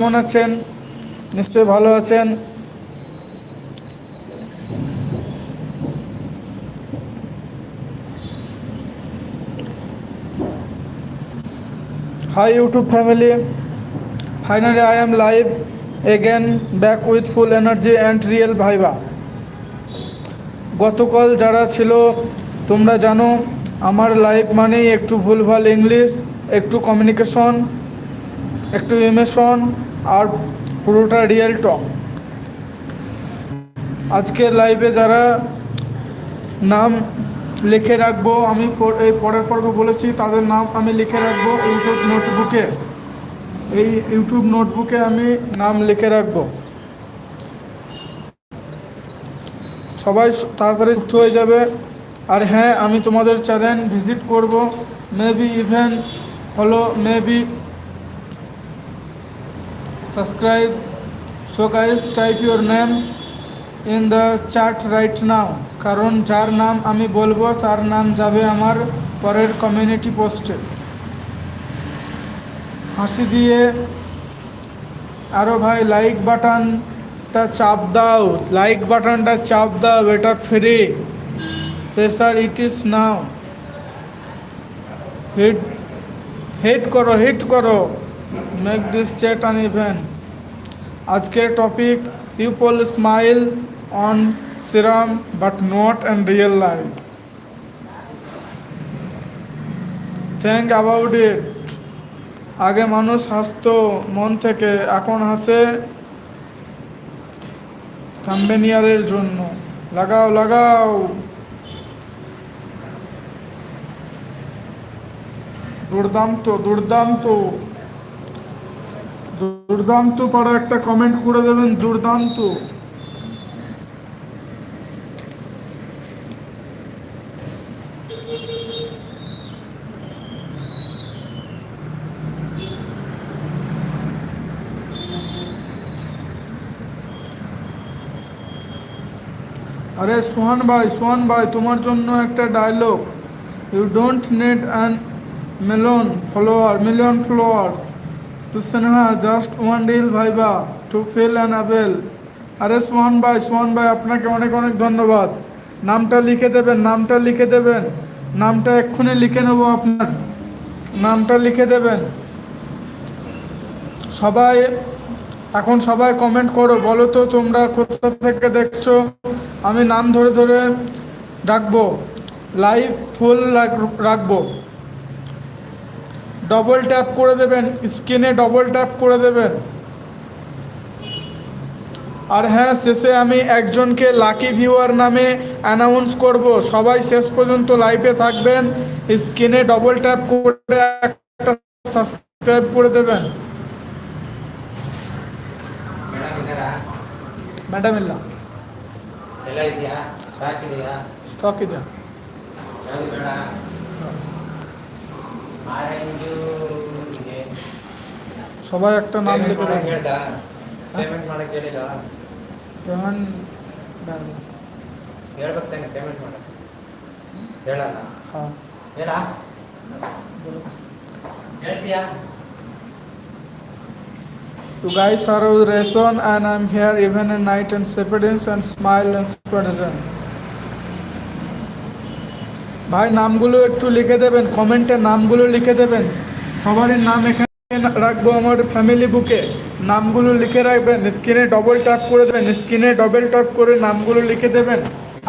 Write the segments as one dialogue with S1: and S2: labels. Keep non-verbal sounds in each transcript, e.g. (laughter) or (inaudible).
S1: কেমন আছেন নিশ্চয়ই ভালো আছেন Hi YouTube family. Finally I am live again back with full energy and real vibe. গতকাল যারা ছিল, তোমরা জানো, আমার লাইভ মানেই একটু ভুলভাল ইংলিশ একটু কমিউনিকেশন একটু ইমোশন আর পুরোটা রিয়েল টক। আজকের লাইভে যারা নাম লিখে রাখব, আমি এই পরের পর্বে বলেছি, তাদের নাম আমি লিখে রাখব ইউটিউব নোটবুকে এই ইউটিউব নোটবুকে আমি নাম লিখে রাখব। সবাই তাড়াতাড়ি হয়ে যাবে। আর হ্যাঁ আমি তোমাদের চ্যানেল ভিজিট করব। মেবি ইভেন হলো maybe subscribe so guys type your name in the chat right now কারণ যার নাম আমি বলব তার নাম যাবে আমার পরের কমিউনিটি পোস্টে হাসি দিয়ে আরও ভাই লাইক বাটনটা চাপ দাও লাইক বাটনটা চাপ দাও এটা free pressure it is now hit hit করো হিট করো make this chat an event আজকের topic people smile on screen but not an real life think about it আগে মানুষ হাসতো, মন থেকে, এখন হাসে। থাম্বেনিয়ালের জন্য। লাগাও লাগাও। দুর্দান্ত দুর্দান্ত। দুর্দান্ত পাড়া একটা কমেন্ট করে দেবেন, দুর্দান্ত। আরে সোহান ভাই সোহান ভাই, তোমার জন্য একটা dialogue you don't need an million follower million followers to shine just one deal vibe to feel an alive আরে সোহান ভাই সোহান ভাই আপনাকে অনেক অনেক ধন্যবাদ। নামটা লিখে দেবেন, নামটা লিখে দেবেন। নামটা এক্ষুনি লিখে নেব আপনার। নামটা লিখে দেবেন। সবাই, এখন সবাই কমেন্ট করো। বলো তো তোমরা কোথা থেকে দেখছ? আমি নাম ধরে ধরে ডাকবো লাইভ ফুল রাখব। ডবল ট্যাপ করে দেবেন স্ক্রিনে ডবল ট্যাপ করে দেবেন আর হ্যাঁ শেষে আমি একজনকে লাকি ভিউয়ার নামে অ্যানাউন্স করব সবাই শেষ পর্যন্ত লাইভে থাকবেন স্ক্রিনে ডবল ট্যাপ করে একটা সাবস্ক্রাইব করে দেবেন
S2: ಮೇಡಮ್ ಇದ್ದಾರಾ
S1: ಮ್ಯಾಡಮ್ ಇಲ್ಲ
S2: ಎಲ್ಲ ಇದೆಯಾ ಸ್ಟಾಕ್ ಇದೆಯಾ
S1: ಸ್ಟಾಕ್ ಇದೆ সবাই একটা নাম
S2: ಪೇಮೆಂಟ್
S1: লিখে
S2: ಮಾಡಕ್ಕೆ
S1: দেবেন
S2: ಹೇಳ್ದ ಪೇಮೆಂಟ್ ಮಾಡಕ್ಕೆ ಹೇಳಿಲ್ಲ
S1: পেমেন্ট
S2: ಹೇಳ್ಬೇಕು ತಾನೆ ಪೇಮೆಂಟ್ ಮಾಡಕ್ಕೆ ಹೇಳಲ್ಲ
S1: হ্যাঁ
S2: ಹೇಳ ಹೇಳ್ತೀಯಾ
S1: You guys are our restaurant and I'm here even at night and separate and smile and spread ভাই, নামগুলো একটু লিখে দেবেন, কমেন্টে নামগুলো লিখে দেবেন। সবারই নাম এখানে রাখব আমার ফ্যামিলি বুকে নামগুলো লিখে রাখবেন স্ক্রিনে ডবল ট্যাপ করে দেবেন স্ক্রিনে ডবল ট্যাপ করে নামগুলো লিখে দেবেন।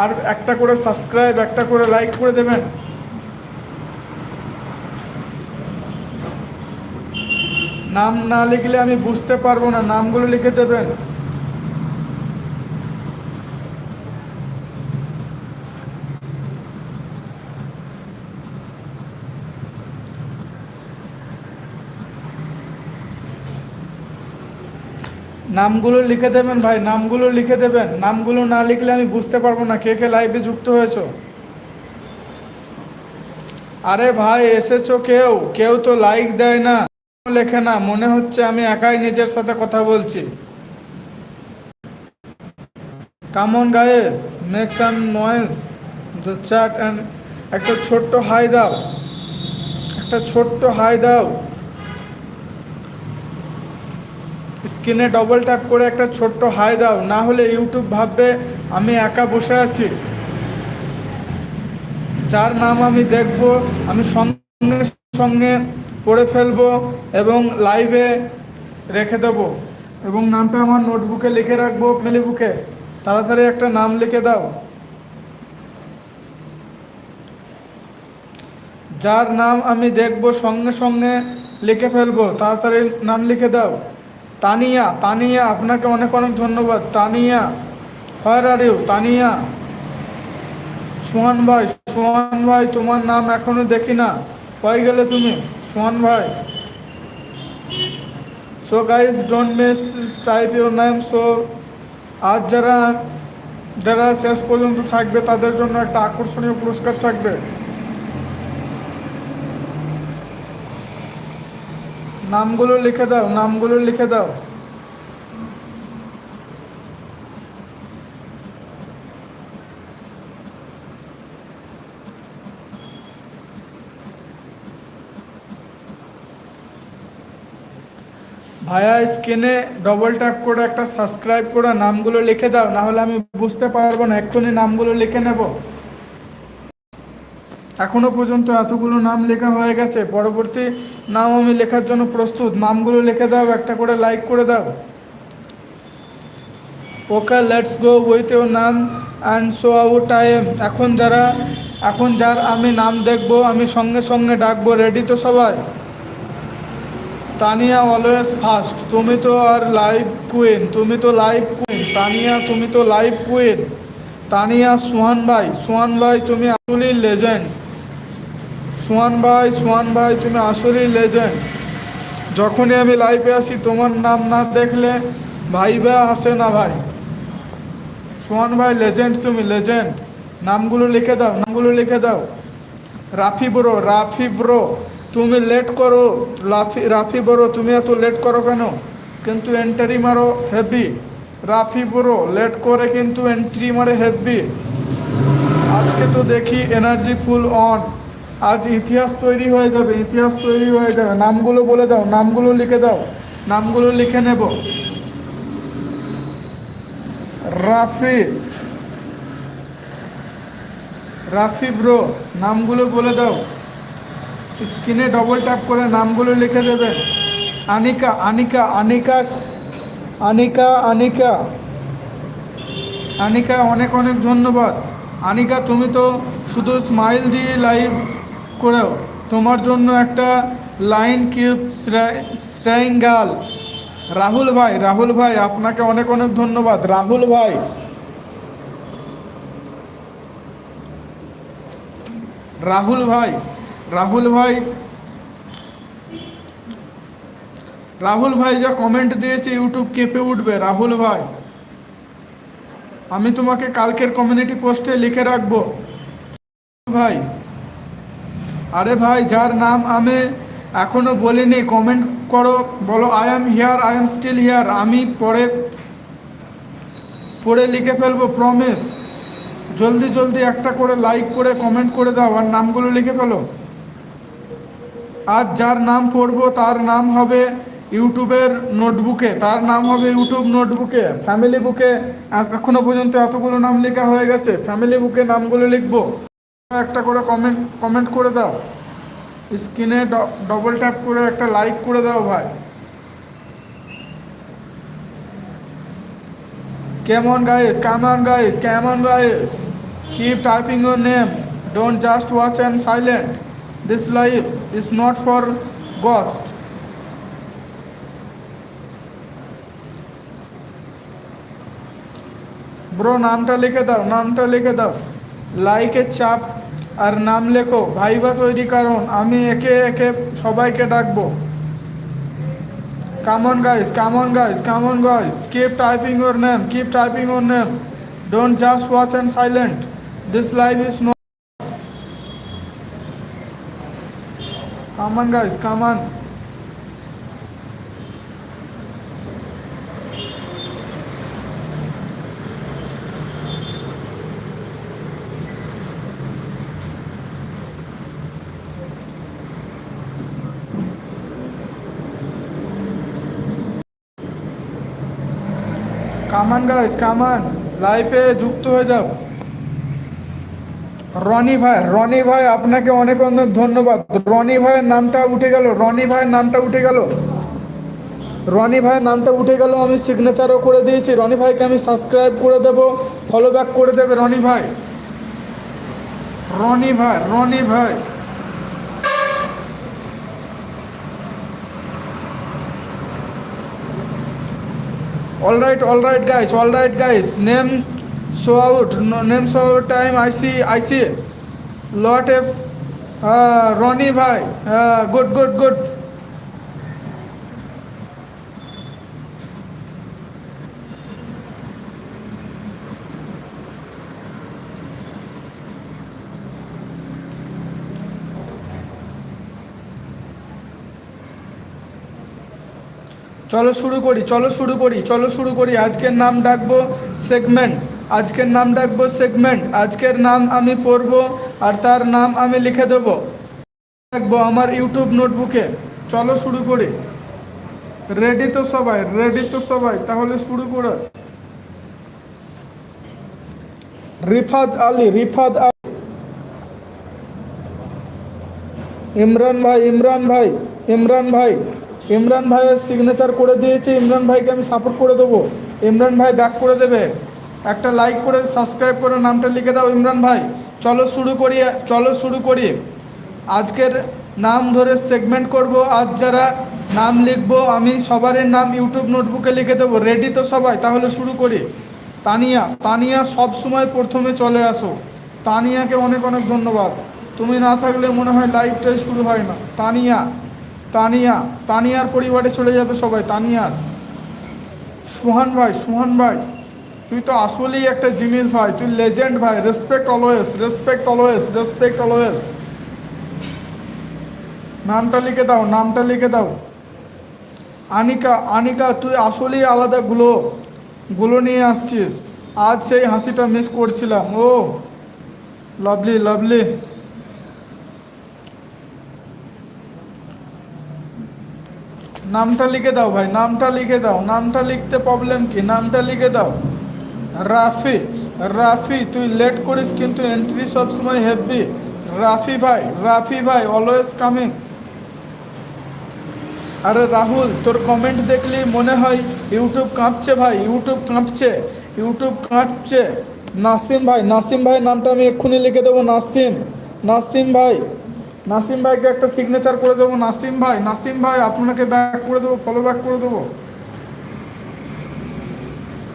S1: আর একটা করে সাবস্ক্রাইব একটা করে লাইক করে দেবেন। নাম না লিখলে আমি বুঝতে পারব না, নামগুলো লিখে দেবেন। নামগুলো লিখে দেবেন ভাই, নামগুলো লিখে দেবেন। নামগুলো না লিখলে আমি বুঝতে পারব না কে কে লাইভে যুক্ত হয়েছো। আরে ভাই, এসেছ কেউ? কেউ তো লাইক দেয় না, লেখে না। মনে হচ্ছে আমি একাই নিজের সাথে কথা বলছি। Come on guys make some noise the chat and একটা ছোট্ট হাই দাও। একটা ছোট্ট হাই দাও। স্ক্রিনে ডবল ট্যাপ করে একটা ছোট্ট হাই দাও, না হলে ইউটিউব ভাববে আমি একা বসে আছি। যার নাম আমি দেখব, আমি সঙ্গে সঙ্গে পড়ে ফেলব এবং লাইভে রেখে দেব। এবং নামটা আমার নোটবুকে লিখে রাখব ফ্যামিলি বুকে তাড়াতাড়ি একটা নাম লিখে দাও। যার নাম আমি দেখব, সঙ্গে সঙ্গে লিখে ফেলব। তাড়াতাড়ি নাম লিখে দাও। তানিয়া তানিয়া, আপনাকে অনেক অনেক ধন্যবাদ। Tania how are you Tania. Sohan ভাই সোহান ভাই, তোমার নাম এখনও দেখি না। কই গেলে তুমি? সোহান ভাই। So guys don't miss type your name so আজ যারা যারা শেষ পর্যন্ত থাকবে, তাদের জন্য একটা আকর্ষণীয় পুরস্কার থাকবে। নামগুলো লিখে দাও, নামগুলো লিখে দাও। ভাইয়া, স্ক্রিনে ডবল ট্যাপ করে একটা সাবস্ক্রাইব করে নামগুলো লিখে দাও না হলে আমি বুঝতে পারব না, এক্ষুনি নামগুলো লিখে নেব। এখনও পর্যন্ত এতগুলো নাম লেখা হয়ে গেছে। পরবর্তী নাম আমি লেখার জন্য প্রস্তুত। নামগুলো লিখে দাও, একটা করে লাইক করে দাও। Okay let's go with your নাম অ্যান্ড শো আউট টাইম এখন যারা, এখন যার আমি নাম দেখব, আমি সঙ্গে সঙ্গে ডাকবো। রেডি তো সবাই? তানিয়া অলওয়েজ ফার্স্ট তুমি তো আর লাইভ কুইন তুমি তো লাইভ কুইন তানিয়া, তুমি তো লাইভ কুইন তানিয়া, সোহান ভাই। সোহান ভাই, তুমি আসলেই লেজেন্ড সোহান ভাই সোহান ভাই, তুমি আসলেই লেজেন্ড যখনই আমি লাইভে আসি, তোমার নাম না দেখলে ভাইবা আসে না ভাই। সোহান ভাই লেজেন্ড তুমি লেজেন্ড নামগুলো লিখে দাও, নামগুলো লিখে দাও। রাফি ব্রো রাফি ব্রো তুমি লেট করো। লাফি রাফি ব্রো তুমি এত লেট করো কেন? কিন্তু এন্ট্রি মারো হেভি রাফি ব্রো লেট করে কিন্তু এন্ট্রি মারে হেভি আজকে তো দেখি এনার্জি ফুল অন আজ ইতিহাস তৈরি হয়ে যাবে, ইতিহাস তৈরি হয়ে যাবে। নামগুলো বলে দাও, নামগুলো লিখে দাও, নামগুলো লিখে নেব। রাফি রাফি ব্রো নামগুলো বলে দাও। স্ক্রিনে ডবল ট্যাপ করে নামগুলো লিখে দেবে। আনিকা আনিকা আনিকা আনিকা আনিকা। আনিকা, অনেক অনেক ধন্যবাদ। আনিকা, তুমি তো শুধু স্মাইল দিয়ে লাইভ করেও তোমার জন্য একটা line cute strong girl Rahul ভাই রাহুল ভাই, আপনাকে অনেক অনেক ধন্যবাদ। রাহুল ভাই। রাহুল ভাই রাহুল ভাই। রাহুল ভাই, যা কমেন্ট দিয়েছে ইউটিউব কেঁপে উঠবে। রাহুল ভাই, আমি তোমাকে কালকের কমিউনিটি পোস্টে লিখে রাখব। ভাই আরে ভাই, যার নাম আমি, এখনও বলিনি কমেন্ট করো, বলো I am here I am still here আমি পরে পড়ে লিখে ফেলব প্রমিস জলদি জলদি একটা করে লাইক করে কমেন্ট করে দাও, আর নামগুলো লিখে ফেলো। আজ যার নাম পড়ব, তার নাম হবে ইউটিউবের নোটবুকে, তার নাম হবে ইউটিউব নোটবুকে ফ্যামিলি বুকে এখনও পর্যন্ত এতগুলো নাম লেখা হয়ে গেছে ফ্যামিলি বুকে নামগুলো লিখব। একটা করে কমেন্ট কমেন্ট করে দাও। স্ক্রিনে ডবল ট্যাপ করে একটা লাইক করে দাও ভাই। কেমন গাইস কেমন গাইস কেমন guys keep typing your name don't just watch and silent this life is not for ghost bro নামটা লিখে দাও, নামটা লিখে দাও। লাইকের চাপ আর নাম লেখো। ভাইবা তৈরি কারণ, আমি একে একে সবাইকে ডাকবো। Come on guys come on guys come on guys keep typing your name keep typing your name don't just watch and silent this life is no come on guys come on come on guys come on লাইফে যুক্ত হয়ে যাও। রনি ভাই রনি ভাই, আপনাকে অনেক অনেক ধন্যবাদ। রনি ভাইয়ের নামটা উঠে গেল, রনি ভাইয়ের নামটা উঠে গেল। রনি ভাইয়ের নামটা উঠে গেল, আমি সিগনেচারও করে দিয়েছি। রনি ভাইকে আমি সাবস্ক্রাইব করে দেব ফলো ব্যাক করে দেবে রনি ভাই। রনি ভাই রনি ভাই। All right all right guys all right guys. Name show out no, name show out time i see i see. Lot of uh, ronnie bhai uh, good good good চলো শুরু করি, চলো শুরু করি, চলো শুরু করি। আজকের নাম ডাকবো সেগমেন্ট, আজকের নাম ডাকবো সেগমেন্ট, আজকের নাম আমি পড়ব আর তার নাম আমি লিখে দেবো। রাখব আমার ইউটিউব নোটবুকে। চলো শুরু করি। রেডি তো সবাই রেডি তো সবাই, তাহলে শুরু করো। রিফাত আলী রিফাত আলী। ইমরান ভাই ইমরান ভাই ইমরান ভাই। ইমরান ভাইয়ের সিগনেচার করে দিয়েছি, ইমরান ভাইকে আমি সাপোর্ট করে দেবো। ইমরান ভাই ব্যাক করে দেবে। একটা লাইক করে সাবস্ক্রাইব করে নামটা লিখে দাও ইমরান ভাই। চলো শুরু করি, চলো শুরু করি। আজকের নাম ধরে সেগমেন্ট করব। আজ যারা নাম লিখব, আমি সবারই নাম ইউটিউব নোটবুকে লিখে দেবো। রেডি তো সবাই? তাহলে শুরু করি। তানিয়া তানিয়া সব সময় প্রথমে চলে আসো। তানিয়াকে অনেক অনেক ধন্যবাদ। তুমি না থাকলে মনে হয় লাইভটাই শুরু হয় না। তানিয়া তানিয়া, তানিয়ার পরিবারে চলে যাবে সবাই, তানিয়ার। সুহান ভাই সুহান ভাই, তুই তো আসলেই একটা জিনিস ভাই, তুই লেজেন্ড ভাই respect always respect always respect always নামটা লিখে দাও, নামটা লিখে দাও। আনিকা আনিকা, তুই আসলেই আলাদা গুলো গুলো নিয়ে আসছিস। আজ সেই হাসিটা মিস করছিলাম, ও। Lovely lovely. নামটা লিখে দাও ভাই, নামটা লিখে দাও। নামটা লিখতে প্রবলেম কি? নামটা লিখে দাও। রাফি রাফি, তুই লেট করিস কিন্তু এন্ট্রি সবসময় হেভি রাফি ভাই রাফি ভাই অলওয়েজ কামিং আরে রাহুল, তোর কমেন্ট দেখলি মনে হয় ইউটিউব কাঁপছে ভাই ইউটিউব কাঁপছে ইউটিউব কাঁপছে। নাসিম ভাই নাসিম ভাই নামটা আমি এক্ষুনি লিখে দেবো, নাসিম। নাসিম ভাই নাসিম ভাইকে একটা সিগনেচার করে দেবো। নাসিম ভাই নাসিম ভাই, আপনাকে ব্যাক করে দেবো ফলো ব্যাক করে দেবো।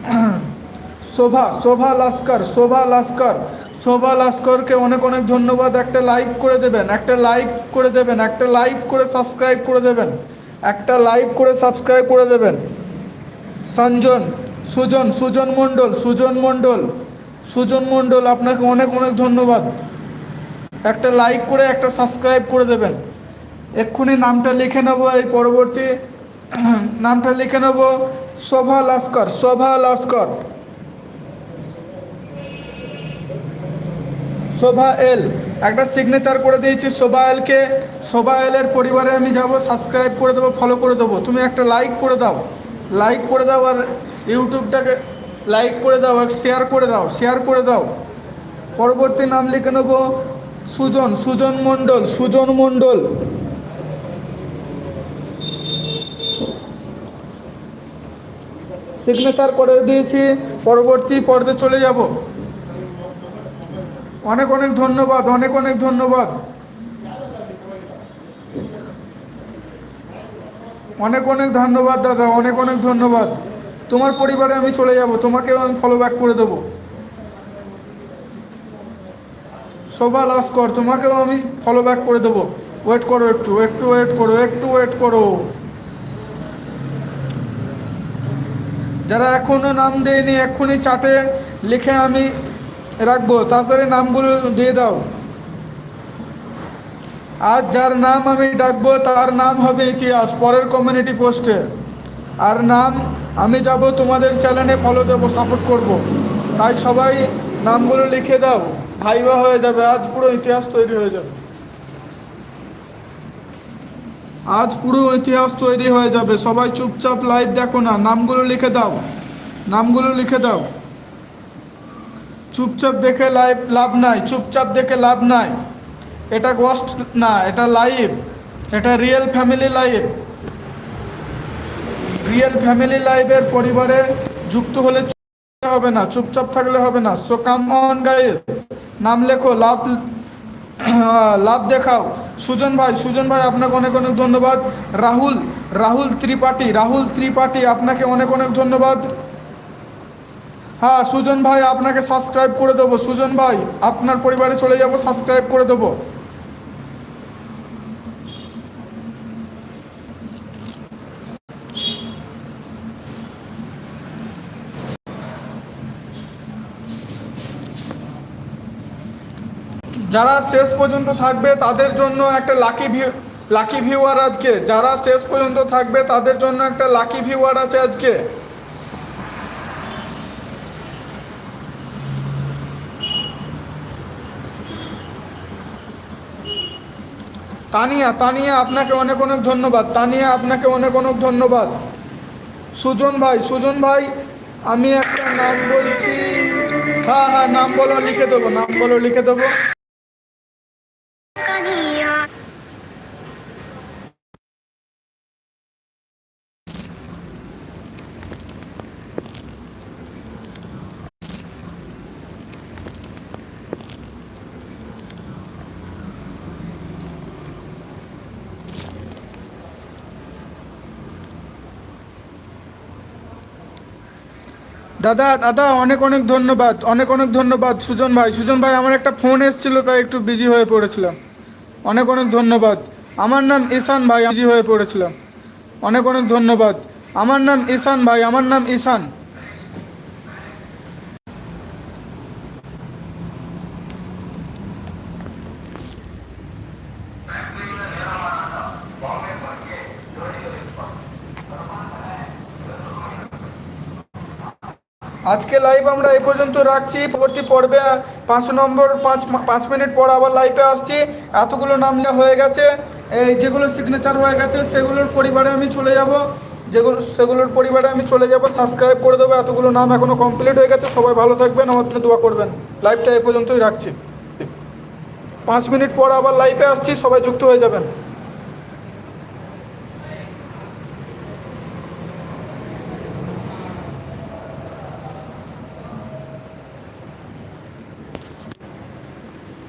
S1: (clears throat) শোভা শোভা লাস্কর শোভা লাস্কর, শোভা লাস্করকে অনেক অনেক ধন্যবাদ। একটা লাইক করে দেবেন, একটা লাইক করে দেবেন, একটা লাইক করে সাবস্ক্রাইব করে দেবেন, একটা লাইক করে সাবস্ক্রাইব করে দেবেন। সঞ্জন, সুজন সুজন মণ্ডল সুজন মণ্ডল সুজন মণ্ডল, আপনাকে অনেক অনেক ধন্যবাদ। একটা লাইক করে, একটা সাবস্ক্রাইব করে দেবেন। এক্ষুনি নামটা লিখে নেব এই পরবর্তী। (clears throat) নামটা লিখে নেব, শোভা লস্কর শোভা লস্কর। শোভা এল, একটা সিগনেচার করে দিয়েছি শোভা এলকে। শোভা এলের পরিবারে আমি যাব সাবস্ক্রাইব করে দেবো ফলো করে দেবো। তুমি একটা লাইক করে দাও। লাইক করে দাও আর ইউটিউবটাকে লাইক করে দাও শেয়ার করে দাও শেয়ার করে দাও। পরবর্তী নাম লিখে নেব সুজন সুজন মণ্ডল সুজন মণ্ডল। সিগনেচার করে দিয়েছি, পরবর্তী পর্বে চলে যাব। অনেক অনেক ধন্যবাদ, অনেক অনেক ধন্যবাদ। অনেক অনেক ধন্যবাদ, দাদা, অনেক অনেক ধন্যবাদ। তোমার পরিবারে আমি চলে যাব, তোমাকেও আমি ফলো ব্যাক করে দেবো। শোভা কর, তোমাকেও আমি ফলো ব্যাক করে দেবো। ওয়েট করো একটু একটু ওয়েট করো, একটু ওয়েট করো। যারা এখনও নাম দেয়নি, এক্ষুনি চাটে লিখে আমি রাখব, তাড়াতাড়ি নামগুলো দিয়ে দাও। আজ যার নাম আমি ডাকবো, তার নাম হবে ইতিহাস, পরের কমিউনিটি পোস্টে আর নাম আমি যাব তোমাদের চ্যানেলে ফলো দেবো সাপোর্ট করব। তাই সবাই নামগুলো লিখে দাও। ভাইবা হয়ে যাবে, আজ পুরো ইতিহাস তৈরি হয়ে যাবে। আজ পুরো ইতিহাস তৈরি হয়ে যাবে। সবাই চুপচাপ লাইভ দেখো না, নামগুলো লিখে দাও, নামগুলো লিখে দাও। চুপচাপ দেখে লাইভ লাভ নাই, চুপচাপ দেখে লাভ নাই। এটা গোস্ট না, এটা লাইভ এটা real family live real family লাইভের পরিবারে যুক্ত হলে হবে না, চুপচাপ থাকলে হবে না। সো কাম অন গাইস নাম লেখো, লাভ লাভ দেখাও। সুজন ভাই সুজন ভাই, আপনাকে অনেক অনেক ধন্যবাদ। রাহুল রাহুল ত্রিপাঠী রাহুল ত্রিপাঠী, আপনাকে অনেক অনেক ধন্যবাদ। হ্যাঁ সুজন ভাই, আপনাকে সাবস্ক্রাইব করে দেবো। সুজন ভাই, আপনার পরিবারে চলে যাব সাবস্ক্রাইব করে দেবো। যারা শেষ পর্যন্ত থাকবে, তাদের জন্য একটা লাকি ভিউ লাকি ভিউয়ার আজকে। যারা শেষ পর্যন্ত থাকবে, তাদের জন্য একটা লাকি ভিউয়ার আছে আজকে। তানিয়া তানিয়া, আপনাকে অনেক অনেক ধন্যবাদ। তানিয়া, আপনাকে অনেক অনেক ধন্যবাদ। সুজন ভাই সুজন ভাই, আমি একটা নাম বলছি। হ্যাঁ হ্যাঁ নাম বলো, লিখে দেবো, নাম বলো, লিখে দেবো। দাদা দাদা, অনেক অনেক ধন্যবাদ, অনেক অনেক ধন্যবাদ, সুজন ভাই। সুজন ভাই, আমার একটা ফোন এসেছিল, তাই একটু বিজি হয়ে পড়েছিলাম। অনেক অনেক ধন্যবাদ। আমার নাম ঈশান ভাই বিজি হয়ে পড়েছিলাম। অনেক অনেক ধন্যবাদ। আমার নাম ঈশান ভাই, আমার নাম ঈশান। আজকে লাইভ আমরা এই পর্যন্ত রাখছি। পরবর্তী পর্বে পাঁচ নম্বর, পাঁচ পাঁচ মিনিট পর আবার লাইভে আসছি। এতগুলো নাম হয়ে গেছে। এই যেগুলো সিগনেচার হয়ে গেছে, সেগুলোর পরিবারে আমি চলে যাব। যেগুলো, সেগুলোর পরিবারে আমি চলে যাব। সাবস্ক্রাইব করে দেবো। এতগুলো নাম এখনও কমপ্লিট হয়ে গেছে। সবাই ভালো থাকবেন। আমার জন্য দোয়া করবেন। লাইভটা এই পর্যন্তই রাখছি। পাঁচ মিনিট পর আবার লাইভে আসছি। সবাই যুক্ত হয়ে যাবেন।